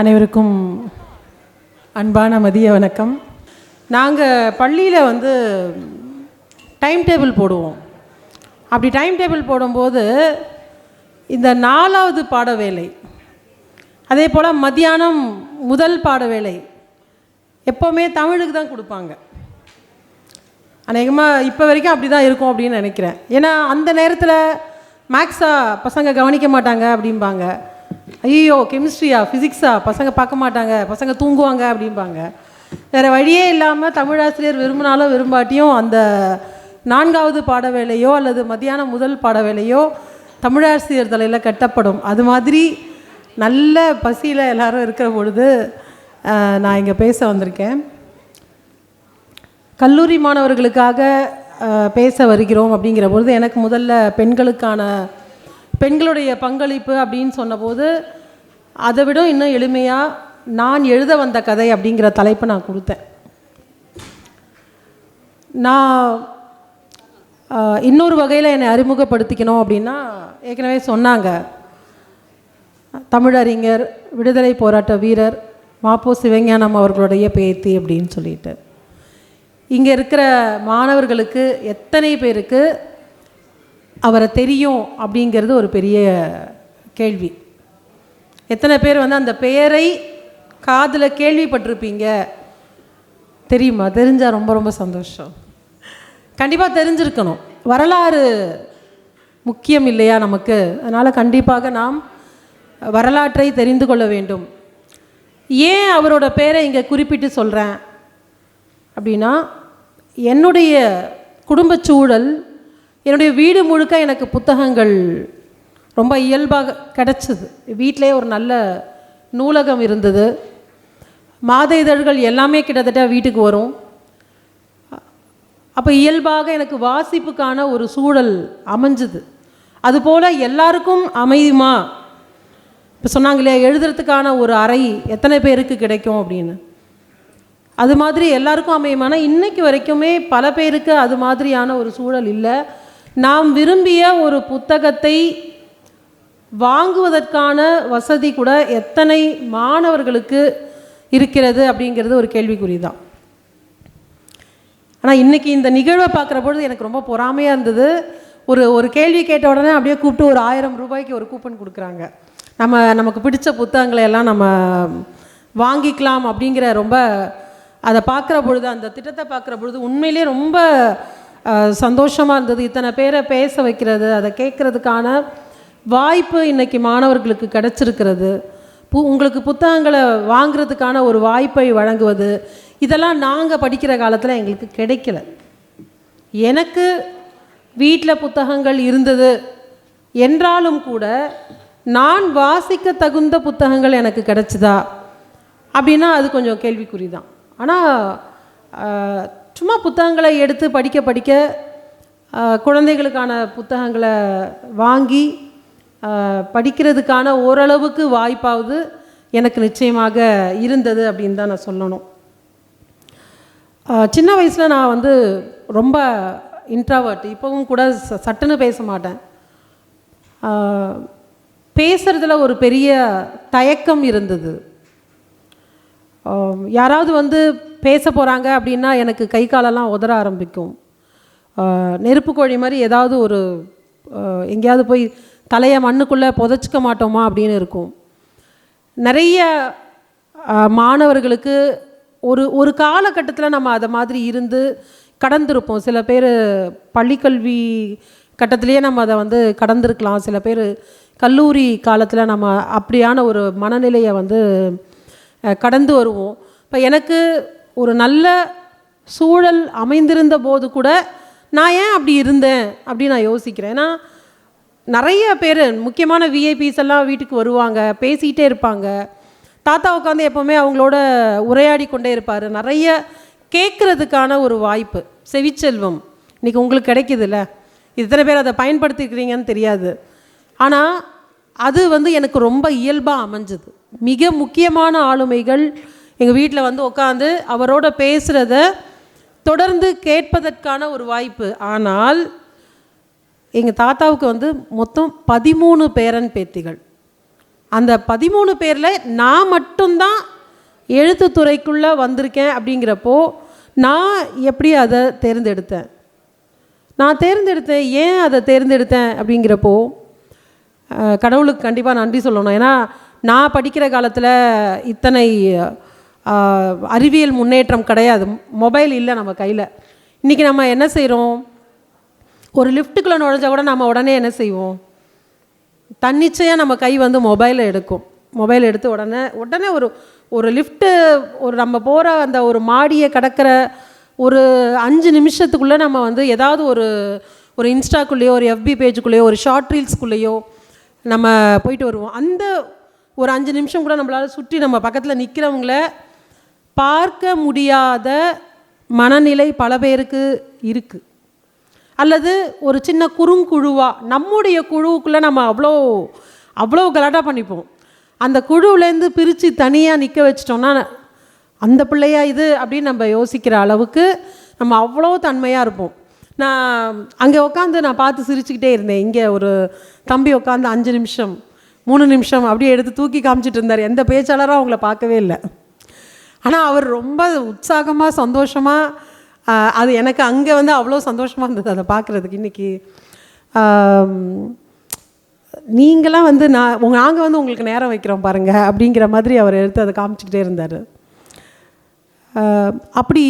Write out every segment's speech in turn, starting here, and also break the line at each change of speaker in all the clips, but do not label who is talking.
அனைவருக்கும் அன்பான மதிய வணக்கம். நாங்கள் பள்ளியில் வந்து டைம் டேபிள் போடுவோம். அப்படி டைம் டேபிள் போடும்போது இந்த நாலாவது பாட வேலை அதே போல் மத்தியானம் முதல் பாட வேலை எப்போவுமே தமிழுக்கு தான் கொடுப்பாங்க. அநேகமாக இப்போ வரைக்கும் அப்படி தான் இருக்கும் அப்படின்னு நினைக்கிறேன். ஏன்னா அந்த நேரத்தில் மேக்ஸாக பசங்க கவனிக்க மாட்டாங்க அப்படிம்பாங்க. ஐயோ கெமிஸ்ட்ரியா ஃபிசிக்ஸா பசங்க பார்க்க மாட்டாங்க பசங்க தூங்குவாங்க அப்படிம்பாங்க. வேறு வழியே இல்லாமல் தமிழாசிரியர் விரும்பினாலும் விரும்பாட்டியும் அந்த நான்காவது பாட வேலையோ அல்லது மத்தியான முதல் பாட வேலையோ தமிழாசிரியர் தலையில் கட்டப்படும். அது மாதிரி நல்ல பசியில் எல்லாரும் இருக்கிற பொழுது நான் இங்கே பேச வந்திருக்கேன். கல்லூரி மாணவர்களுக்காக பேச வருகிறோம் அப்படிங்கிற பொழுது எனக்கு முதல்ல பெண்களுக்கான பெண்களுடைய பங்களிப்பு அப்படின்னு சொன்னபோது அதை விட இன்னும் எளிமையாக நான் எழுத வந்த கதை அப்படிங்கிற தலைப்பை நான் கொடுத்தேன். நான் இன்னொரு வகையில் என்னை அறிமுகப்படுத்திக்கணும் அப்படின்னா ஏற்கனவே சொன்னாங்க. தமிழறிஞர் விடுதலை போராட்ட வீரர் மாப்போ சிவஞானம் அவர்களுடைய பேத்தி அப்படின்னு சொல்லிட்டு. இங்கே இருக்கிற மாணவர்களுக்கு எத்தனை பேருக்கு அவரை தெரியும் அப்படிங்கிறது ஒரு பெரிய கேள்வி. எத்தனை பேர் வந்து அந்த பெயரை காதில் கேள்விப்பட்டிருப்பீங்க? தெரியுமா? தெரிஞ்சால் ரொம்ப ரொம்ப சந்தோஷம். கண்டிப்பாக தெரிஞ்சிருக்கணும். வரலாறு முக்கியம் இல்லையா நமக்கு? அதனால் கண்டிப்பாக நாம் வரலாற்றை தெரிந்து கொள்ள வேண்டும். ஏன் அவரோட பேரை இங்கே குறிப்பிட்டு சொல்கிறேன் அப்படின்னா என்னுடைய குடும்பச்சூழல் என்னுடைய வீடு முழுக்க எனக்கு புத்தகங்கள் ரொம்ப இயல்பாக கிடச்சிது. வீட்டிலே ஒரு நல்ல நூலகம் இருந்தது. மாத இதழ்கள் எல்லாமே கிட்டத்தட்ட வீட்டுக்கு வரும். அப்போ இயல்பாக எனக்கு வாசிப்புக்கான ஒரு சூழல் அமைஞ்சுது. அதுபோல் எல்லாருக்கும் அமையுமா? இப்போ சொன்னாங்க இல்லையா எழுதுறதுக்கான ஒரு அறை எத்தனை பேருக்கு கிடைக்கும் அப்படின்னு. அது மாதிரி எல்லாருக்கும் அமையுமானா இன்றைக்கு வரைக்குமே பல பேருக்கு அது மாதிரியான ஒரு சூழல் இல்லை. நாம் விரும்பிய ஒரு புத்தகத்தை வாங்குவதற்கான வசதி கூட எத்தனை மாணவர்களுக்கு இருக்கிறது அப்படிங்கிறது ஒரு கேள்விக்குறி தான் ஆனால் இன்றைக்கி இந்த நிகழ்வை பார்க்குற பொழுது எனக்கு ரொம்ப பொறாமையாக இருந்தது. ஒரு ஒரு கேள்வி கேட்ட உடனே அப்படியே கூப்பிட்டு ஒரு ஆயிரம் ரூபாய்க்கு ஒரு கூப்பன் கொடுக்குறாங்க. நம்ம நமக்கு பிடிச்ச புத்தகங்களை எல்லாம் நம்ம வாங்கிக்கலாம் அப்படிங்கிற ரொம்ப அதை பார்க்குற பொழுது அந்த திட்டத்தை பார்க்குற பொழுது உண்மையிலே ரொம்ப சந்தோஷமாக இருந்தது. இத்தனை பேரை பேச வைக்கிறது அதை கேட்குறதுக்கான வாய்ப்பு இன்றைக்கி மாணவர்களுக்கு கிடச்சிருக்கிறது. பு உங்களுக்கு புத்தகங்களை வாங்குறதுக்கான ஒரு வாய்ப்பை வழங்குவது இதெல்லாம் நாங்கள் படிக்கிற காலத்தில் எங்களுக்கு கிடைக்கல. எனக்கு வீட்டில் புத்தகங்கள் இருந்தது என்றாலும் கூட நான் வாசிக்க தகுந்த புத்தகங்கள் எனக்கு கிடச்சிதா? அப்படின்னா அது கொஞ்சம் கேள்விக்குறி தான் ஆனால் சும்மா புத்தகங்களை எடுத்து படிக்க படிக்க குழந்தைகளுக்கான புத்தகங்களை வாங்கி படிக்கிறதுக்கான ஓரளவுக்கு வாய்ப்பாவது எனக்கு நிச்சயமாக இருந்தது அப்படின்னு தான் நான் சொல்லணும். சின்ன வயசில் நான் வந்து ரொம்ப இன்ட்ராவர்ட் இப்போவும் கூட ச- சட்டுன்னு பேச மாட்டேன். பேசுகிறதுல ஒரு பெரிய தயக்கம் இருந்தது. யாராவது வந்து பேச போகிறாங்க அப்படின்னா எனக்கு கை காலெல்லாம் உதற ஆரம்பிக்கும். நெருப்பு கோழி மாதிரி ஏதாவது ஒரு எங்கேயாவது போய் தலையை மண்ணுக்குள்ளே புதைச்சிக்க மாட்டோமா அப்படின்னு இருக்கும். நிறைய மாணவர்களுக்கு ஒரு ஒரு காலகட்டத்தில் நம்ம அதை மாதிரி இருந்து கடந்திருப்போம். சில பேர் பள்ளிக்கல்வி கட்டத்திலேயே நம்ம அதை வந்து கடந்திருக்கலாம். சில பேர் கல்லூரி காலத்தில் நம்ம அப்படியான ஒரு மனநிலையை வந்து கடந்து வருவோம். இப்போ எனக்கு ஒரு நல்ல சூழல் அமைந்திருந்த போது கூட நான் ஏன் அப்படி இருந்தேன் அப்படின்னு நான் யோசிக்கிறேன். ஏன்னா நிறைய பேர் முக்கியமான விஐபிஸ் எல்லாம் வீட்டுக்கு வருவாங்க பேசிக்கிட்டே இருப்பாங்க. தாத்தா உட்காந்து எப்போவுமே அவங்களோட உரையாடி கொண்டே இருப்பார். நிறைய கேட்குறதுக்கான ஒரு வாய்ப்பு. செவிச்செல்வம். இன்றைக்கி உங்களுக்கு கிடைக்குதுல்ல? இத்தனை பேர் அதை பயன்படுத்திக்கிறீங்கன்னு தெரியாது. ஆனால் அது வந்து எனக்கு ரொம்ப இயல்பாக அமைஞ்சது. மிக முக்கியமான ஆளுமைகள் எங்கள் வீட்டில் வந்து உட்காந்து அவரோட பேசுகிறத தொடர்ந்து கேட்பதற்கான ஒரு வாய்ப்பு. ஆனால் எங்கள் தாத்தாவுக்கு வந்து மொத்தம் பதிமூணு பேரன் பேத்திகள். அந்த பதிமூணு பேரில் நான் மட்டும்தான் எழுத்துத்துறைக்குள்ளே வந்திருக்கேன் அப்படிங்கிறப்போ நான் எப்படி அதை தேர்ந்தெடுத்தேன்? நான் தேர்ந்தெடுத்தேன் ஏன் அதை தேர்ந்தெடுத்தேன் அப்படிங்கிறப்போ கடவுளுக்கு கண்டிப்பாக நன்றி சொல்லணும். ஏன்னா நான் படிக்கிற காலத்தில் இத்தனை அறிவியல் முன்னேற்றம் கிடையாது. மொபைல் இல்லை நம்ம கையில். இன்றைக்கி நம்ம என்ன செய்கிறோம் ஒரு லிஃப்ட்டுக்குள்ளே நுழைஞ்சா கூட நம்ம உடனே என்ன செய்வோம்? தன்னிச்சையாக நம்ம கை வந்து மொபைலை எடுக்கும். மொபைல் எடுத்து உடனே உடனே ஒரு ஒரு லிஃப்ட்டு ஒரு நம்ம போகிற அந்த ஒரு மாடியை கடக்கிற ஒரு அஞ்சு நிமிஷத்துக்குள்ளே நம்ம வந்து ஏதாவது ஒரு ஒரு இன்ஸ்டாக்குள்ளேயோ ஒரு எஃபி பேஜுக்குள்ளேயோ ஒரு ஷார்ட் ரீல்ஸ்குள்ளேயோ நம்ம போயிட்டு வருவோம். அந்த ஒரு அஞ்சு நிமிஷம் கூட நம்மளால் சுற்றி நம்ம பக்கத்தில் நிற்கிறவங்கள பார்க்க முடியாத மனநிலை பல பேருக்கு இருக்குது அல்லது ஒரு சின்ன குறுங்குழுவாக நம்முடைய குழுவுக்குள்ளே நம்ம அவ்வளோ அவ்வளோ கலாட்டாக பண்ணிப்போம். அந்த குழுவுலேருந்து பிரித்து தனியாக நிற்க வச்சிட்டோம்னா அந்த பிள்ளையா இது அப்படின்னு நம்ம யோசிக்கிற அளவுக்கு நம்ம அவ்வளோ தன்மையாக இருப்போம். நான் அங்கே உட்காந்து நான் பார்த்து சிரிச்சுக்கிட்டே இருந்தேன். இங்கே ஒரு தம்பி உட்காந்து அஞ்சு நிமிஷம் மூணு நிமிஷம் அப்படியே எடுத்து தூக்கி காமிச்சிட்டு இருந்தார். எந்த பேச்சாளரும் அவங்கள பார்க்கவே இல்லை. ஆனால் அவர் ரொம்ப உற்சாகமாக சந்தோஷமாக அது எனக்கு அங்கே வந்து அவ்வளோ சந்தோஷமாக இருந்தது அதை பார்க்குறதுக்கு இன்றைக்கி நீங்களாம் வந்து நான் உங்கள் நாங்கள் வந்து உங்களுக்கு நேரம் வைக்கிறோம் பாருங்கள் அப்படிங்கிற மாதிரி அவர் எடுத்து அதை காமிச்சிக்கிட்டே இருந்தார். அப்படி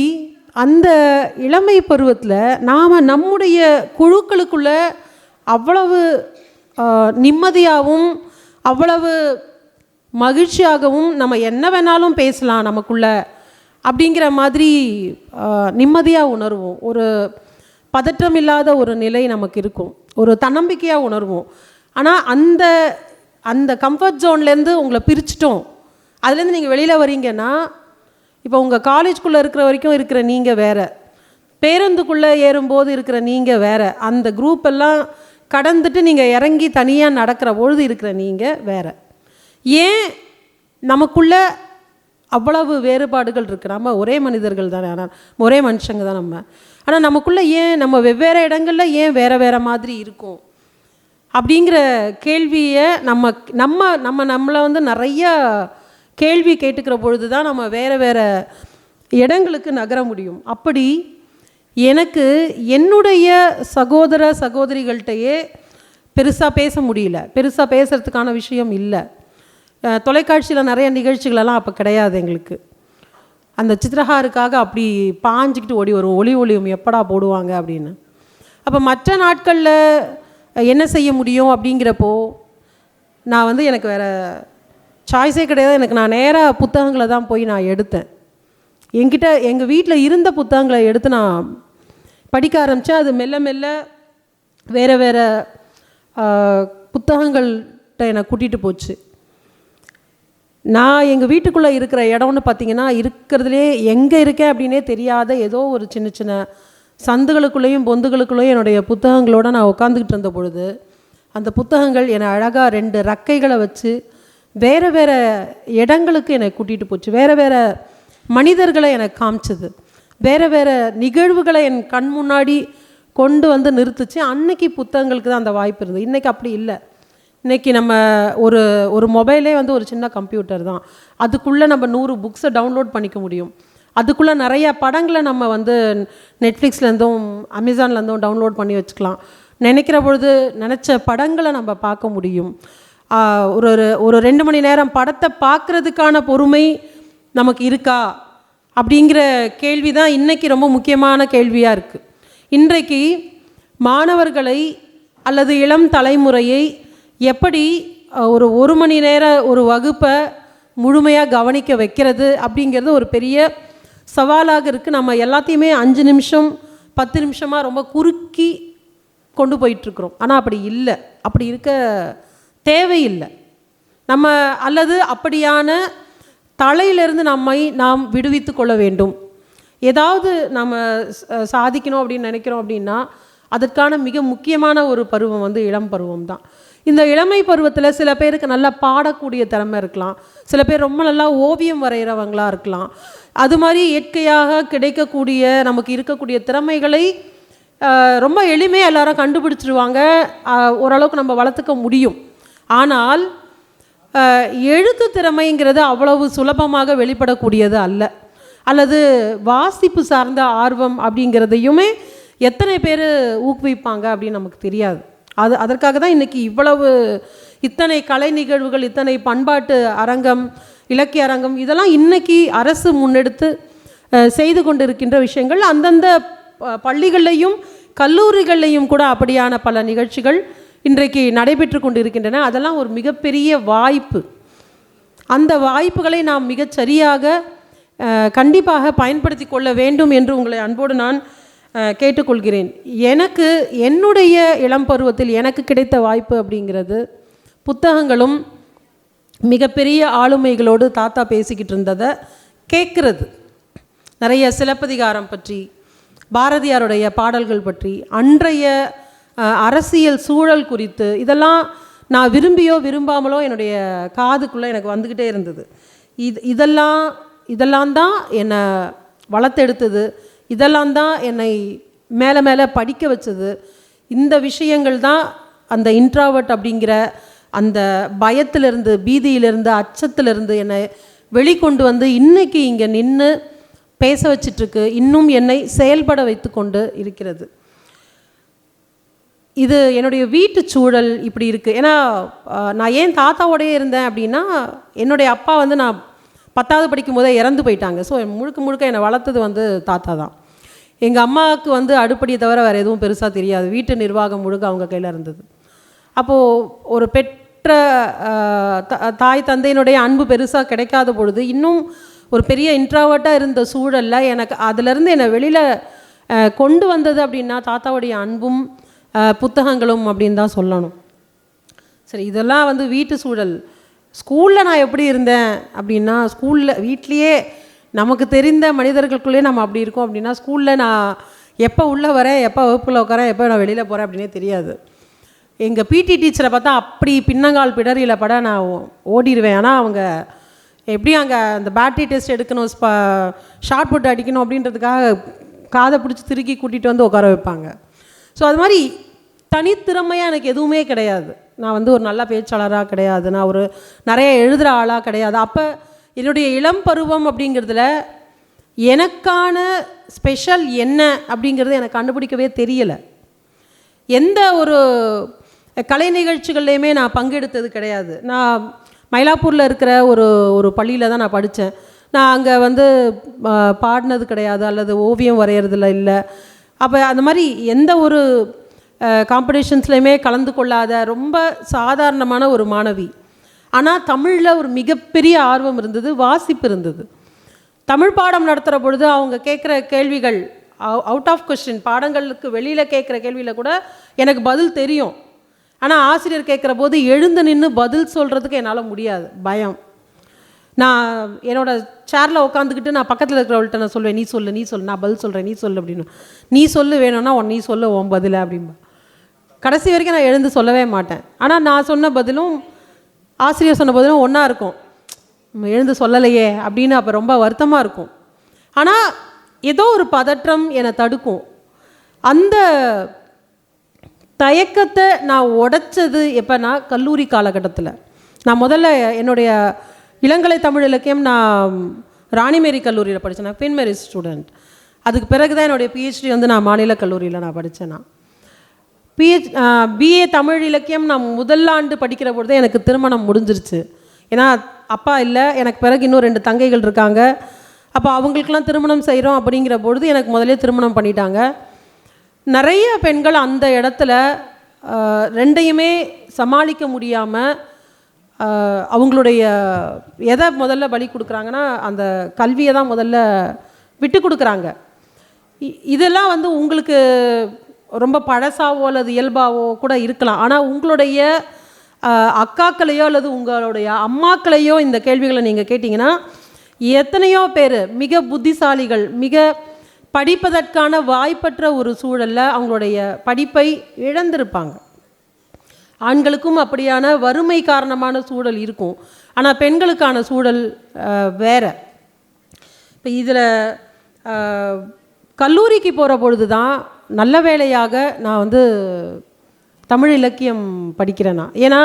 அந்த இளமை பருவத்தில் நாம் நம்முடைய குழுக்களுக்குள்ளே அவ்வளவு நிம்மதியாகவும் அவ்வளவு மகிழ்ச்சியாகவும் நம்ம என்ன வேணாலும் பேசலாம் நமக்குள்ள அப்படிங்கிற மாதிரி நிம்மதியாக உணர்வோம். ஒரு பதற்றம் இல்லாத ஒரு நிலை நமக்கு இருக்கும். ஒரு தன்னம்பிக்கையாக உணர்வோம். ஆனால் அந்த அந்த கம்ஃபர்ட் ஜோன்லேருந்து உங்களை பிரிச்சிட்டோம். அதுலேருந்து நீங்கள் வெளியில் வரீங்கன்னா இப்போ உங்கள் காலேஜ்குள்ளே இருக்கிற வரைக்கும் இருக்கிற நீங்கள் வேற. பேருந்துக்குள்ளே ஏறும்போது இருக்கிற நீங்கள் வேறு. அந்த குரூப் எல்லாம் கடந்துட்டு நீங்கள் இறங்கி தனியாக நடக்கிற பொழுது இருக்கிற நீங்கள் வேறு. ஏன் நமக்குள்ள அவ்வளவு வேறுபாடுகள் இருக்குது நம்ம ஒரே மனிதர்கள் தானே ஆனால் ஒரே மனுஷங்க தான் நம்ம. ஆனால் நமக்குள்ளே ஏன் நம்ம வெவ்வேறு இடங்களில் ஏன் வேறு வேறு மாதிரி இருக்கும்? அப்படிங்கிற கேள்வியை நம்ம நம்ம நம்ம நம்மளை வந்து நிறைய கேள்வி கேட்டுக்கிற பொழுது தான் நம்ம வேறு வேறு இடங்களுக்கு நகர முடியும். அப்படி எனக்கு என்னுடைய சகோதர சகோதரிகள்கிட்டயே பெருசாக பேச முடியல. பெருசாக பேசுகிறதுக்கான விஷயம் இல்லை. தொலைக்காட்சியில் நிறைய நிகழ்ச்சிகளெல்லாம் அப்போ கிடையாது எங்களுக்கு. அந்த சித்திரஹாருக்காக அப்படி பாஞ்சிக்கிட்டு ஓடி வரும். ஒளி ஒளியும் எப்படா போடுவாங்க அப்படின்னு. அப்போ மற்ற நாட்களில் என்ன செய்ய முடியும் அப்படிங்கிறப்போ நான் வந்து எனக்கு வேறு சாய்ஸே கிடையாது. எனக்கு நான் நேராக புத்தகங்களை தான் போய் நான் எடுத்தேன். என்கிட்ட எங்கள் வீட்டில் இருந்த புத்தகங்களை எடுத்து நான் படிக்க ஆரம்பித்தேன் அது மெல்ல மெல்ல வேறு வேறு புத்தகங்கள்கிட்ட என்னை கூட்டிகிட்டு போச்சு. நான் எங்கள் வீட்டுக்குள்ளே இருக்கிற இடம்னு பார்த்தீங்கன்னா இருக்கிறதுலே எங்கே இருக்கேன் அப்படின்னே தெரியாத ஏதோ ஒரு சின்ன சின்ன சந்துகளுக்குள்ளேயும் பொந்துகளுக்குள்ளேயும் என்னுடைய புத்தகங்களோடு நான் உட்காந்துக்கிட்டு இருந்த பொழுது அந்த புத்தகங்கள் என்னை அழகாக ரெண்டு ரக்கைகளை வச்சு வேறு வேறு இடங்களுக்கு என்னை கூட்டிகிட்டு போச்சு. வேறு வேறு மனிதர்களை எனக்கு காமிச்சது. வேறு வேறு நிகழ்வுகளை என் கண் முன்னாடி கொண்டு வந்து நிறுத்துச்சு. அன்னைக்கு புத்தகங்களுக்கு தான் அந்த வாய்ப்பு இருந்தது. இன்றைக்கி அப்படி இல்லை. இன்றைக்கி நம்ம ஒரு ஒரு மொபைலே வந்து ஒரு சின்ன கம்ப்யூட்டர் தான். அதுக்குள்ளே நம்ம நூறு புக்ஸை டவுன்லோட் பண்ணிக்க முடியும். அதுக்குள்ளே நிறைய படங்களை நம்ம வந்து நெட்ஃப்ளிக்ஸ்லேருந்தும் அமேசான்லேருந்தும் டவுன்லோட் பண்ணி வச்சுக்கலாம். நினைக்கிற பொழுது நினச்ச படங்களை நம்ம பார்க்க முடியும். ஒரு ஒரு ஒரு ரெண்டு மணி நேரம் படத்தை பார்க்குறதுக்கான பொறுமை நமக்கு இருக்கா? அப்படிங்கிற கேள்வி தான் இன்றைக்கி ரொம்ப முக்கியமான கேள்வியாக இருக்குது இன்றைக்கு மாணவர்களை அல்லது இளம் தலைமுறையை எப்படி ஒரு ஒரு மணி நேர ஒரு வகுப்பை முழுமையாக கவனிக்க வைக்கிறது அப்படிங்கிறது ஒரு பெரிய சவாலாக இருக்குது நம்ம எல்லாத்தையுமே அஞ்சு நிமிஷம் பத்து நிமிஷமாக ரொம்ப குறுக்கி கொண்டு போயிட்டுருக்குறோம். ஆனால் அப்படி இல்லை. அப்படி இருக்க தேவையில்லை. நம்ம அல்லது அப்படியான தலையிலிருந்து நம்மை நாம் விடுவித்து கொள்ள வேண்டும். ஏதாவது நம்ம சாதிக்கணும் அப்படின்னு நினைக்கிறோம் அப்படின்னா அதற்கான மிக முக்கியமான ஒரு பருவம் வந்து இளம் பருவம் தான். இந்த இளமை பருவத்தில் சில பேருக்கு நல்லா பாடக்கூடிய திறமை இருக்கலாம். சில பேர் ரொம்ப நல்லா ஓவியம் வரைகிறவங்களாக இருக்கலாம். அது மாதிரி இயற்கையாக கிடைக்கக்கூடிய நமக்கு இருக்கக்கூடிய திறமைகளை ரொம்ப எளிமையாக எல்லாரும் கண்டுபிடிச்சிருவாங்க. ஓரளவுக்கு நம்ம வளர்த்துக்க முடியும். ஆனால் எழுத்து திறமைங்கிறது அவ்வளவு சுலபமாக வெளிப்படக்கூடியது அல்ல. அல்லது வாசிப்பு சார்ந்த ஆர்வம் அப்படிங்கிறதையுமே எத்தனை பேர் ஊக்குவிப்பாங்க அப்படின்னு நமக்கு தெரியாது. அது அதற்காக தான் இன்றைக்கி இவ்வளவு இத்தனை கலை நிகழ்வுகள் இத்தனை பண்பாட்டு அரங்கம் இலக்கிய அரங்கம் இதெல்லாம் இன்னைக்கு அரசு முன்னெடுத்து செய்து கொண்டிருக்கின்ற விஷயங்கள். அந்தந்த ப- பள்ளிகள்லையும் கல்லூரிகள்லையும் கூட அப்படியான பல நிகழ்ச்சிகள் இன்றைக்கு நடைபெற்று கொண்டிருக்கின்றன. அதெல்லாம் ஒரு மிகப்பெரிய வாய்ப்பு. அந்த வாய்ப்புகளை நாம் மிகச்சரியாக கண்டிப்பாக பயன்படுத்தி கொள்ள வேண்டும் என்று உங்களை அன்போடு நான் கேட்டுக்கொள்கிறேன். எனக்கு என்னுடைய இளம் பருவத்தில் எனக்கு கிடைத்த வாய்ப்பு அப்படிங்கிறது புத்தகங்களும் மிகப்பெரிய ஆளுமைகளோடு தாத்தா பேசிக்கிட்டு இருந்ததை கேட்குறது. நிறைய சிலப்பதிகாரம் பற்றி பாரதியாருடைய பாடல்கள் பற்றி அன்றைய அரசியல் சூழல் குறித்து இதெல்லாம் நான் விரும்பியோ விரும்பாமலோ என்னுடைய காதுக்குள்ளே எனக்கு வந்துக்கிட்டே இருந்தது. இது இதெல்லாம் இதெல்லாம் தான் என்னை வளர்த்தெடுத்தது. இதெல்லாம் தான் என்னை மேலே மேலே படிக்க வச்சது. இந்த விஷயங்கள் தான் அந்த இன்ட்ராவர்ட் அப்படிங்கிற அந்த பயத்திலிருந்து பீதியிலிருந்து அச்சத்திலிருந்து என்னை வெளிக்கொண்டு வந்து இன்னைக்கு இங்கே நின்று பேச வச்சிட்ருக்கு. இன்னும் என்னை செயல்பட வைத்து கொண்டு இருக்கிறது. இது என்னுடைய வீட்டு சூழல் இப்படி இருக்குது ஏன்னா நான் ஏன் தாத்தாவோடையே இருந்தேன் அப்படின்னா என்னுடைய அப்பா வந்து நான் பத்தாவது படிக்கும் போதே இறந்து போயிட்டாங்க. ஸோ முழுக்க முழுக்க என்னை வளர்த்தது வந்து தாத்தா தான். எங்கள் அம்மாவுக்கு வந்து அடுப்படியை தவிர வேறு எதுவும் பெருசாக தெரியாது. வீட்டு நிர்வாகம் முழுக்க அவங்க கையில் இருந்தது. அப்போது ஒரு பெற்ற தாய் தந்தையினுடைய அன்பு பெருசாக கிடைக்காத பொழுது இன்னும் ஒரு பெரிய இன்ட்ராவர்ட்டாக இருந்த சூழலில் எனக்கு அதிலிருந்து என்னை வெளியில் கொண்டு வந்தது அப்படின்னா தாத்தாவுடைய அன்பும் புத்தகங்களும் அப்படின்னு தான் சொல்லணும். சரி இதெல்லாம் வந்து வீட்டு சூழல். ஸ்கூலில் நான் எப்படி இருந்தேன் அப்படின்னா ஸ்கூலில் வீட்லேயே நமக்கு தெரிந்த மனிதர்களுக்குள்ளேயே நம்ம அப்படி இருக்கோம் அப்படின்னா ஸ்கூலில் நான் எப்போ உள்ளே வரேன் எப்போ வகுப்பில் உட்காரேன் எப்போ நான் வெளியில் போகிறேன் அப்படின்னே தெரியாது. எங்கள் பிடி டீச்சரை பார்த்தா அப்படி பின்னங்கால் பிடரியில் பட நான் ஓ- ஓடிடுவேன் ஆனால் அவங்க எப்படி அங்கே அந்த பேட்டரி டெஸ்ட் எடுக்கணும் ஸ்பா ஷார்ட் புட் அடிக்கணும் அப்படின்றதுக்காக காதை பிடிச்சி திருக்கி கூட்டிகிட்டு வந்து உட்கார வைப்பாங்க. ஸோ அது மாதிரி தனித்திறமையாக எனக்கு எதுவுமே கிடையாது. நான் வந்து ஒரு நல்ல பேச்சாளராக கிடையாது. நான் ஒரு நிறைய எழுதுகிற ஆளாக கிடையாது. அப்போ என்னுடைய இளம் பருவம் அப்படிங்கிறதுல எனக்கான ஸ்பெஷல் என்ன அப்படிங்கிறது எனக்கு கண்டுபிடிக்கவே தெரியலை. எந்த ஒரு கலை நிகழ்ச்சிகள்லையுமே நான் பங்கெடுத்தது கிடையாது. நான் மயிலாப்பூரில் இருக்கிற ஒரு ஒரு பள்ளியில் தான் நான் படித்தேன் நான் அங்கே வந்து பாடினது கிடையாது. அல்லது ஓவியம் வரைகிறதுல இல்லை. அப்போ அந்த மாதிரி எந்த ஒரு காம்படிஷன்ஸ்லையுமே கலந்து கொள்ளாத ரொம்ப சாதாரணமான ஒரு மாணவி. ஆனால் தமிழில் ஒரு மிகப்பெரிய ஆர்வம் இருந்தது வாசிப்பு இருந்தது. தமிழ் பாடம் நடத்துகிற பொழுது அவங்க கேட்குற கேள்விகள் அவுட் ஆஃப் கொஸ்டின் பாடங்களுக்கு வெளியில் கேட்குற கேள்வியில் கூட எனக்கு பதில் தெரியும். ஆனால் ஆசிரியர் கேட்குற போது எழுந்து நின்று பதில் சொல்கிறதுக்கு என்னால் முடியாது. பயம். நான் என்னோட சேரில் உட்காந்துக்கிட்டு நான் பக்கத்தில் இருக்கிறவள்கிட்ட நான் சொல்லுவேன் நீ சொல்லு நீ சொல்லு நான் பதில் சொல்கிறேன் நீ சொல்லு அப்படின்னு. நீ சொல்லு வேணும்னா உன் நீ சொல்லு உன் பதில் அப்படின்பா கடைசி வரைக்கும் நான் எழுந்து சொல்லவே மாட்டேன். ஆனால் நான் சொன்ன பதிலும் ஆசிரியர் சொன்ன பதிலும் ஒன்றா இருக்கும். எழுந்து சொல்லலையே அப்படின்னு அப்போ ரொம்ப வருத்தமாக இருக்கும். ஆனால் ஏதோ ஒரு பதற்றம் என்னை தடுக்கும். அந்த தயக்கத்தை நான் உடைச்சது எப்போனா கல்லூரி காலகட்டத்தில். நான் முதல்ல என்னுடைய இளங்கலை தமிழ் இலக்கியம் நான் ராணிமேரி கல்லூரியில் படித்தேன் நான் மேரி ஸ்டூடெண்ட். அதுக்கு பிறகு தான் என்னுடைய பிஹெச்டி வந்து நான் மாநில கல்லூரியில் நான் படித்தேன் நான். பிஹெச் பிஏ தமிழ் இலக்கியம் நான் முதல் ஆண்டு படிக்கிற பொழுது எனக்கு திருமணம் முடிஞ்சிருச்சு. ஏன்னா அப்பா இல்லை எனக்கு பிறகு இன்னும் ரெண்டு தங்கைகள் இருக்காங்க. அப்போ அவங்களுக்கெல்லாம் திருமணம் செய்கிறோம் அப்படிங்கிற பொழுது எனக்கு முதலே திருமணம் பண்ணிட்டாங்க. நிறைய பெண்கள் அந்த இடத்துல ரெண்டையுமே சமாளிக்க முடியாமல் அவங்களுடைய எதை முதல்ல பலி கொடுக்குறாங்கன்னா அந்த கல்வியை தான் முதல்ல விட்டு கொடுக்குறாங்க. இதெல்லாம் வந்து உங்களுக்கு ரொம்ப பழசாவோ அல்லது இயல்பாவோ கூட இருக்கலாம். ஆனால் உங்களுடைய அக்காக்களையோ அல்லது உங்களுடைய அம்மாக்களையோ இந்த கேள்விகளை நீங்கள் கேட்டிங்கன்னா எத்தனையோ பேர் மிக புத்திசாலிகள் மிக படிப்பதற்கான வாய்ப்பற்ற ஒரு சூழலில் அவங்களுடைய படிப்பை இழந்திருப்பாங்க. ஆண்களுக்கும் அப்படியான வறுமை காரணமான சூழல் இருக்கும். ஆனால் பெண்களுக்கான சூழல் வேற. இப்போ இதில் கல்லூரிக்கு போகிற பொழுது தான் நல்ல வேளையாக நான் வந்து தமிழ் இலக்கியம் படிக்கிறேன். நான் ஏன்னா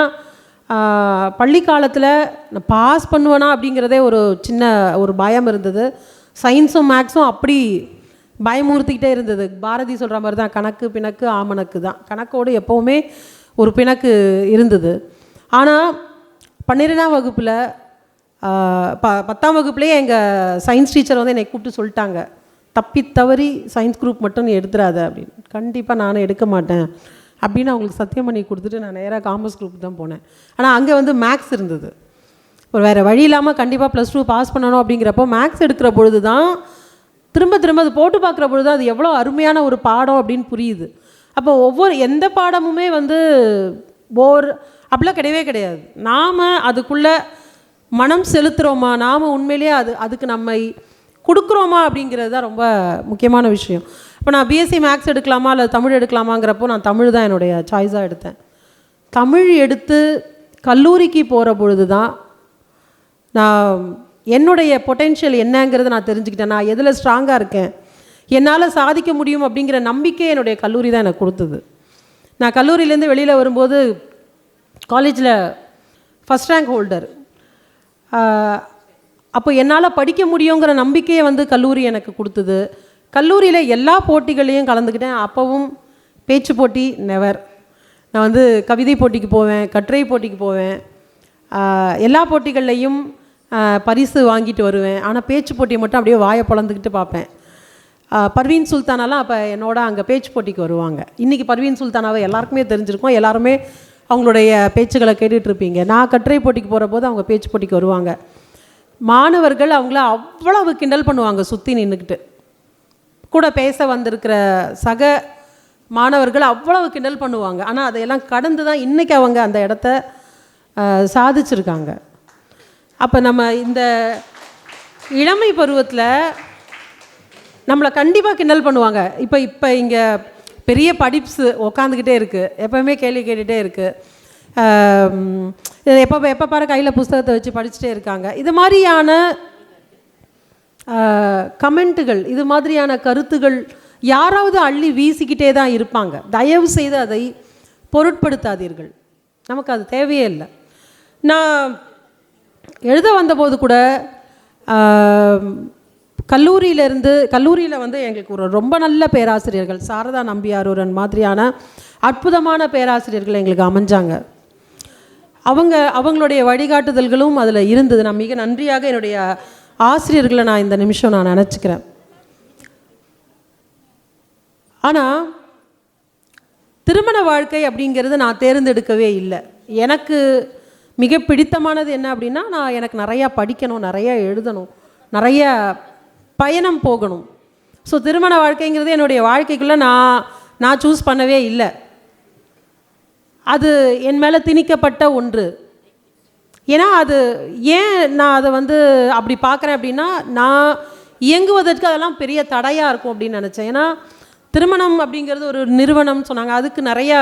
பள்ளி காலத்தில் நான் பாஸ் பண்ணுவேனா அப்படிங்கிறதே ஒரு சின்ன ஒரு பயம் இருந்தது. சயின்ஸும் மேக்ஸும் அப்படி பயமுறுத்திக்கிட்டே இருந்தது. பாரதி சொல்கிற மாதிரி தான் கணக்கு பிணக்கு ஆமணக்கு தான். கணக்கோடு எப்போவுமே ஒரு பிணக்கு இருந்தது. ஆனால் பன்னிரெண்டாம் வகுப்பில் ப பத்தாம் வகுப்புலேயே எங்கள் சயின்ஸ் டீச்சர் வந்து என்னை கூப்பிட்டு சொல்லிட்டாங்க. தப்பி தவறி சயின்ஸ் குரூப் மட்டும் நீ எடுத்துடாத அப்படின்னு. கண்டிப்பாக நானும் எடுக்க மாட்டேன். அப்படின்னு அவங்களுக்கு சத்தியம் பண்ணி கொடுத்துட்டு நான் நேராக காமர்ஸ் குரூப் தான் போனேன். ஆனால் அங்கே வந்து மேக்ஸ் இருந்தது. ஒரு வேறு வழி இல்லாமல் கண்டிப்பாக ப்ளஸ் டூ பாஸ் பண்ணணும் அப்படிங்கிறப்போ மேக்ஸ் எடுக்கிற பொழுது தான் திரும்ப திரும்ப அது போட்டு பார்க்குற பொழுது அது எவ்வளோ அருமையான ஒரு பாடம் அப்படின்னு புரியுது. அப்போ ஒவ்வொரு எந்த பாடமுமே வந்து போர் அப்படிலாம் கிடையவே கிடையாது. நாம் அதுக்குள்ளே மனம் செலுத்துகிறோமா நாம் உண்மையிலேயே அது அதுக்கு நம்மை கொடுக்குறோமா அப்படிங்கிறது தான் ரொம்ப முக்கியமான விஷயம். இப்போ நான் பிஎஸ்சி மேக்ஸ் எடுக்கலாமா? இல்லை தமிழ் எடுக்கலாமாங்கிறப்போ நான் தமிழ் தான் என்னுடைய சாய்ஸாக எடுத்தேன். தமிழ் எடுத்து கல்லூரிக்கு போகிற பொழுது தான் நான் என்னுடைய பொட்டென்ஷியல் என்னங்கிறத நான் தெரிஞ்சுக்கிட்டேன். நான் எதில் ஸ்ட்ராங்காக இருக்கேன்? என்னால் சாதிக்க முடியும் அப்படிங்கிற நம்பிக்கை என்னுடைய கல்லூரி தான் எனக்கு கொடுத்தது. நான் கல்லூரியிலேருந்து வெளியில் வரும்போது காலேஜில் ஃபஸ்ட் ரேங்க் ஹோல்டர் அப்போ என்னால் படிக்க முடியுங்கிற நம்பிக்கையை வந்து கல்லூரி எனக்கு கொடுத்தது. கல்லூரியில் எல்லா போட்டிகளையும் கலந்துக்கிட்டேன். அப்போவும் பேச்சு போட்டி நெவர் நான் வந்து கவிதை போட்டிக்கு போவேன் கட்டுரை போட்டிக்கு போவேன். எல்லா போட்டிகள்லையும் பரிசு வாங்கிட்டு வருவேன். ஆனால் பேச்சு போட்டியை மட்டும் அப்படியே வாயை பொழந்துக்கிட்டு பார்ப்பேன். பர்வீன் சுல்தானாலாம் அப்போ என்னோட அங்கே பேச்சு போட்டிக்கு வருவாங்க. இன்றைக்கி பர்வீன் சுல்தானாவை எல்லாருக்குமே தெரிஞ்சிருக்கோம். எல்லாருமே அவங்களுடைய பேச்சுகளை கேட்டுட்ருப்பீங்க நான் கட்டுரை போட்டிக்கு போகிற போது அவங்க பேச்சு போட்டிக்கு வருவாங்க. மாணவர்கள் அவங்கள அவ்வளவு கிண்டல் பண்ணுவாங்க சுற்றி நின்றுக்கிட்டு கூட பேச வந்திருக்கிற சக மாணவர்கள் அவ்வளவு கிண்டல் பண்ணுவாங்க. ஆனால் அதையெல்லாம் கடந்து தான் இன்றைக்கி அவங்க அந்த இடத்த சாதிச்சிருக்காங்க. அப்போ நம்ம இந்த இளமை பருவத்தில் நம்மளை கண்டிப்பாக கிண்டல் பண்ணுவாங்க. இப்போ இப்போ இங்கே பெரிய படிப்ஸு உக்காந்துக்கிட்டே இருக்குது எப்போவுமே கேள்வி கேட்டுகிட்டே இருக்குது எப்போ எப்போ பாரு கையில் புஸ்தகத்தை வச்சு படிச்சுட்டே இருக்காங்க. இது மாதிரியான கமெண்ட்டுகள் இது மாதிரியான கருத்துகள் யாராவது அள்ளி வீசிக்கிட்டே தான் இருப்பாங்க. தயவு செய்து அதை பொருட்படுத்தாதீர்கள். நமக்கு அது தேவையே இல்லை. நான் எழுத வந்தபோது கூட கல்லூரியிலேருந்து கல்லூரியில் வந்து எங்களுக்கு ஒரு ரொம்ப நல்ல பேராசிரியர்கள் சாரதா நம்பியாரூரன் மாதிரியான அற்புதமான பேராசிரியர்கள் எங்களுக்கு அமைஞ்சாங்க. அவங்க அவங்களுடைய வழிகாட்டுதல்களும் அதில் இருந்தது. நான் மிக நன்றியாக என்னுடைய ஆசிரியர்களை நான் இந்த நிமிஷம் நான் நினச்சிக்கிறேன். ஆனால் திருமண வாழ்க்கை அப்படிங்கிறது நான் தேர்ந்தெடுக்கவே இல்லை. எனக்கு மிக பிடித்தமானது என்ன அப்படின்னா நான் எனக்கு நிறையா படிக்கணும் நிறையா எழுதணும் நிறைய பயணம் போகணும். ஸோ திருமண வாழ்க்கைங்கிறது என்னுடைய வாழ்க்கைக்குள்ளே நான் நான் சூஸ் பண்ணவே இல்லை. அது என் மேலே திணிக்கப்பட்ட ஒன்று. ஏன்னா அது ஏன் நான் அதை வந்து அப்படி பார்க்குறேன் அப்படின்னா நான் இயங்குவதற்கு அதெல்லாம் பெரிய தடையாக இருக்கும் அப்படின்னு நினச்சேன். ஏன்னா திருமணம் அப்படிங்கிறது ஒரு நிறுவனம் சொன்னாங்க. அதுக்கு நிறையா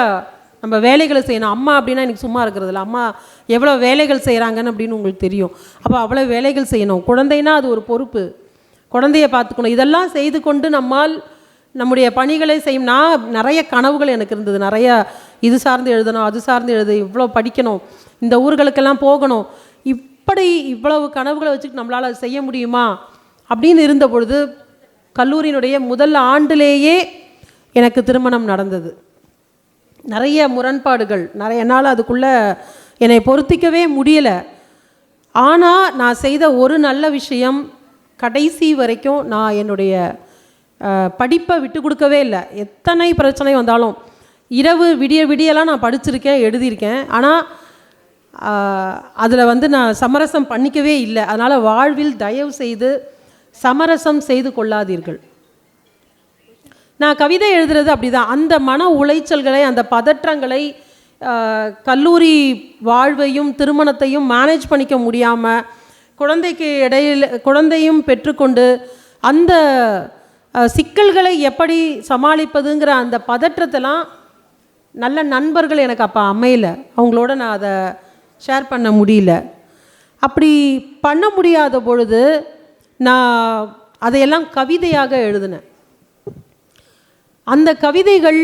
நம்ம வேலைகளை செய்யணும். அம்மா அப்படின்னா எனக்கு சும்மா இருக்கிறதில்ல அம்மா எவ்வளோ வேலைகள் செய்கிறாங்கன்னு அப்படின்னு உங்களுக்கு தெரியும். அப்போ அவ்வளோ வேலைகள் செய்யணும். குழந்தைனா அது ஒரு பொறுப்பு. குழந்தைய பார்த்துக்கணும். இதெல்லாம் செய்து கொண்டு நம்மால் நம்முடைய பணிகளை செய்யும். நான் நிறைய கனவுகள் எனக்கு இருந்தது. நிறைய இது சார்ந்து எழுதணும் அது சார்ந்து எழுது இவ்வளோ படிக்கணும் இந்த ஊர்களுக்கெல்லாம் போகணும். இப்படி இவ்வளவு கனவுகளை வச்சுட்டு நம்மளால் செய்ய முடியுமா? அப்படின்னு இருந்த பொழுது கல்லூரியினுடைய முதல் ஆண்டிலேயே எனக்கு திருமணம் நடந்தது. நிறைய முரண்பாடுகள் நிறைய என்னால் அதுக்குள்ளே என்னை பொருத்திக்கவே முடியலை. ஆனால் நான் செய்த ஒரு நல்ல விஷயம் கடைசி வரைக்கும் நான் என்னுடைய படிப்பை விட்டு கொடுக்கவே இல்லை. எத்தனை பிரச்சனை வந்தாலும் இரவு விடிய விடியெல்லாம் நான் படிச்சிருக்கேன் எழுதியிருக்கேன். ஆனால் அதில் வந்து நான் சமரசம் பண்ணிக்கவே இல்லை. அதனால் வாழ்வில் தயவு செய்து சமரசம் செய்து கொள்ளாதீர்கள். நான் கவிதை எழுதுறது அப்படிதான். அந்த மன உளைச்சல்களை அந்த பதற்றங்களை கல்லூரி வாழ்வையும் திருமணத்தையும் மேனேஜ் பண்ணிக்க முடியாமல் குழந்தைக்கு இடையில் குழந்தையும் பெற்றுக்கொண்டு அந்த சிக்கல்களை எப்படி சமாளிப்பதுங்கிற அந்த பதற்றத்தெல்லாம் நல்ல நண்பர்கள் எனக்கு அப்போ அமையல. அவங்களோட நான் அதை ஷேர் பண்ண முடியல. அப்படி பண்ண முடியாத பொழுது நான் அதையெல்லாம் கவிதையாக எழுதினேன். அந்த கவிதைகள்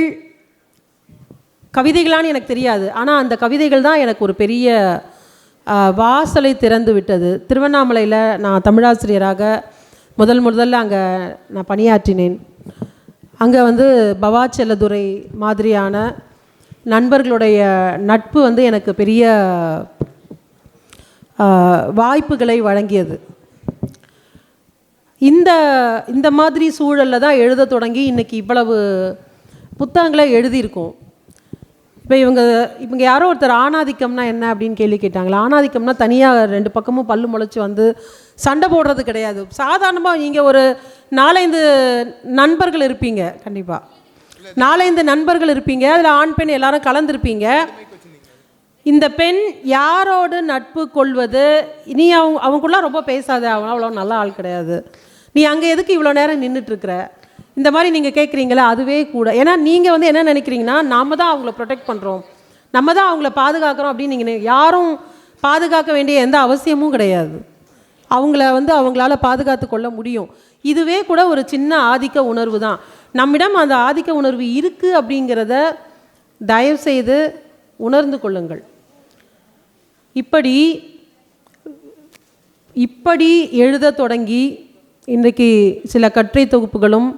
கவிதைகளான்னு எனக்கு தெரியாது. ஆனால் அந்த கவிதைகள் தான் எனக்கு ஒரு பெரிய வாசலை திறந்து விட்டது. திருவண்ணாமலையில் நான் தமிழாசிரியராக முதல் முதல்ல அங்கே நான் பணியாற்றினேன். அங்கே வந்து பவா செல்லதுரை மாதிரியான நண்பர்களுடைய நட்பு வந்து எனக்கு பெரிய வாய்ப்புகளை வழங்கியது. இந்த இந்த மாதிரி சூழலில் தான் எழுத தொடங்கி இன்னைக்கு இவ்வளவு புத்தகங்களை எழுதியிருக்கோம். இப்போ இவங்க இவங்க யாரோ ஒருத்தர் ஆணாதிக்கம்னா என்ன அப்படின்னு கேள்வி கேட்டாங்களா? ஆணாதிக்கம்னா தனியாக ரெண்டு பக்கமும் பல்லு முளைச்சி வந்து சண்டை போடுறது கிடையாது. சாதாரணமாக நீங்கள் ஒரு நாலைந்து நண்பர்கள் இருப்பீங்க. கண்டிப்பாக நாலைந்து நண்பர்கள் இருப்பீங்க. அதில் ஆண் பெண் எல்லாரும் கலந்துருப்பீங்க. இந்த பெண் யாரோடு நட்பு கொள்வது? நீ அவங்க அவங்களுக்குள்ள ரொம்ப பேசாத. அவன் அவ்வளோ நல்ல ஆள் கிடையாது. நீ அங்கே எதுக்கு இவ்வளோ நேரம் நின்றுட்டுருக்குற இந்த மாதிரி நீங்கள் கேட்குறீங்களா அதுவே கூட. ஏன்னா நீங்கள் வந்து என்ன நினைக்கிறீங்கன்னா நம்ம தான் அவங்கள ப்ரொடெக்ட் பண்ணுறோம் நம்ம தான் அவங்கள பாதுகாக்கிறோம் அப்படின்னு நீங்கள் யாரும் பாதுகாக்க வேண்டிய எந்த அவசியமும் கிடையாது. அவங்கள வந்து அவங்களால பாதுகாத்து கொள்ள முடியும். இதுவே கூட ஒரு சின்ன ஆதிக்க உணர்வு தான். நம்மிடம் அந்த ஆதிக்க உணர்வு இருக்குது அப்படிங்கிறத தயவுசெய்து உணர்ந்து கொள்ளுங்கள். இப்படி இப்படி எழுத தொடங்கி இன்றைக்கு சில கட்டுரை தொகுப்புகளும்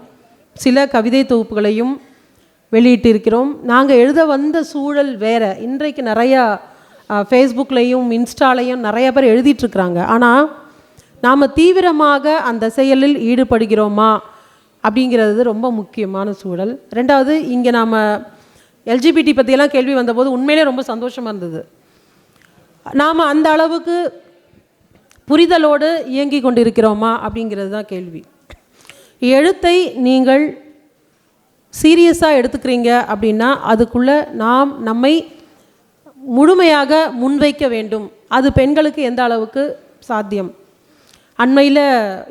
சில கவிதை தொகுப்புகளையும் வெளியிட்டிருக்கிறோம். நாங்கள் எழுத வந்த சூழல் வேறு. இன்றைக்கு நிறையா ஃபேஸ்புக்லேயும் இன்ஸ்டாலையும் நிறைய பேர் எழுதிட்டுருக்குறாங்க. ஆனால் நாம் தீவிரமாக அந்த செயலில் ஈடுபடுகிறோமா அப்படிங்கிறது ரொம்ப முக்கியமான சூழல். ரெண்டாவது இங்கே நாம் எல்ஜிபிடி பற்றியெல்லாம் கேள்வி வந்தபோது உண்மையிலே ரொம்ப சந்தோஷமாக இருந்தது. நாம் அந்த அளவுக்கு புரிதலோடு இயங்கி கொண்டிருக்கிறோமா அப்படிங்கிறது தான் கேள்வி. எழுத்தை நீங்கள் சீரியஸாக எடுத்துக்கிறீங்க அப்படின்னா அதுக்குள்ளே நாம் நம்மை முழுமையாக முன்வைக்க வேண்டும். அது பெண்களுக்கு எந்த அளவுக்கு சாத்தியம்? அண்மையில்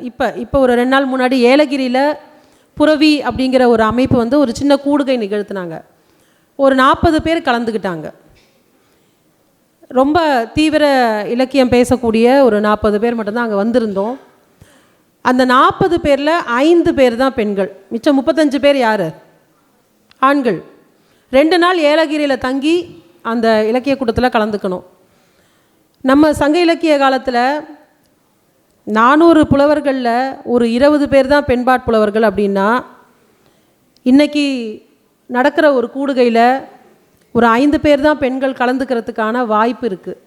இப்போ இப்போ ஒரு ரெண்டு நாள் முன்னாடி ஏலகிரியில் புரவி அப்படிங்கிற ஒரு அமைப்பு வந்து ஒரு சின்ன கூடுகை நிகழ்த்தினாங்க. ஒரு நாற்பது பேர் கலந்துக்கிட்டாங்க ரொம்ப தீவிர இலக்கியம் பேசக்கூடிய ஒரு நாற்பது பேர் மட்டும்தான் அங்கே வந்திருந்தோம். அந்த நாற்பது பேரில் ஐந்து பேர் தான் பெண்கள். மிச்சம் முப்பத்தஞ்சு பேர் யார்? ஆண்கள். ரெண்டு நாள் ஏலகிரியில் தங்கி அந்த இலக்கிய கூட்டத்தில் கலந்துக்கணும். நம்ம சங்க இலக்கிய காலத்தில் நானூறு புலவர்களில் ஒரு இருபது பேர் தான் பெண்பாட் புலவர்கள் அப்படின்னா இன்றைக்கி நடக்கிற ஒரு கூடுகையில் ஒரு ஐந்து பேர் தான் பெண்கள் கலந்துக்கிறதுக்கான வாய்ப்பு இருக்குது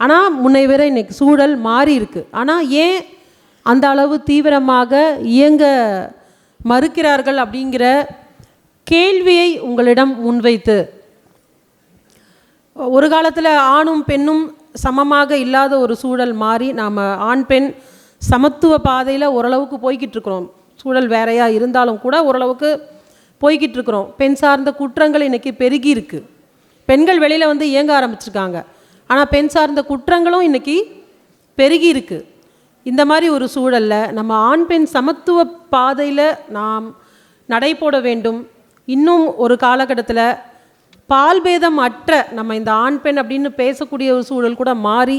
ஆனால் முன்னை விட இன்றைக்கி சூழல் மாறி இருக்குது ஆனால் ஏன் அந்த அளவு தீவிரமாக இயங்க மறுக்கிறார்கள் அப்படிங்கிற கேள்வியை உங்களிடம் முன்வைத்து ஒரு காலத்தில் ஆணும் பெண்ணும் சமமாக இல்லாத ஒரு சூழல் மாறி நாம் ஆண் பெண் சமத்துவ பாதையில் ஓரளவுக்கு போய்கிட்டு இருக்கிறோம். சூழல் வேறையாக இருந்தாலும் கூட ஓரளவுக்கு போய்கிட்டு இருக்கிறோம். பெண் சார்ந்த குற்றங்கள் இன்றைக்கி பெருகியிருக்கு பெண்கள் வெளியில் வந்து இயங்க ஆரம்பிச்சிருக்காங்க. ஆனால் பெண் சார்ந்த குற்றங்களும் இன்றைக்கி பெருகியிருக்கு இந்த மாதிரி ஒரு சூழல்ல நம்ம ஆண் பெண் சமத்துவ பாதையில் நாம் நடைபோட வேண்டும். இன்னும் ஒரு காலகட்டத்தில் பால்பேதம் அற்ற நம்ம இந்த ஆண் பெண் அப்படின்னு பேசக்கூடிய ஒரு சூழல் கூட மாறி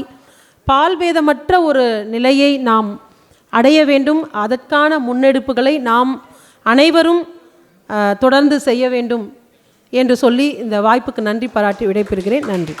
பால்பேதமற்ற ஒரு நிலையை நாம் அடைய வேண்டும். அதற்கான முன்னெடுப்புகளை நாம் அனைவரும் தொடர்ந்து செய்ய வேண்டும் என்று சொல்லி இந்த வாய்ப்புக்கு நன்றி பாராட்டி விடைபெறுகிறேன். நன்றி.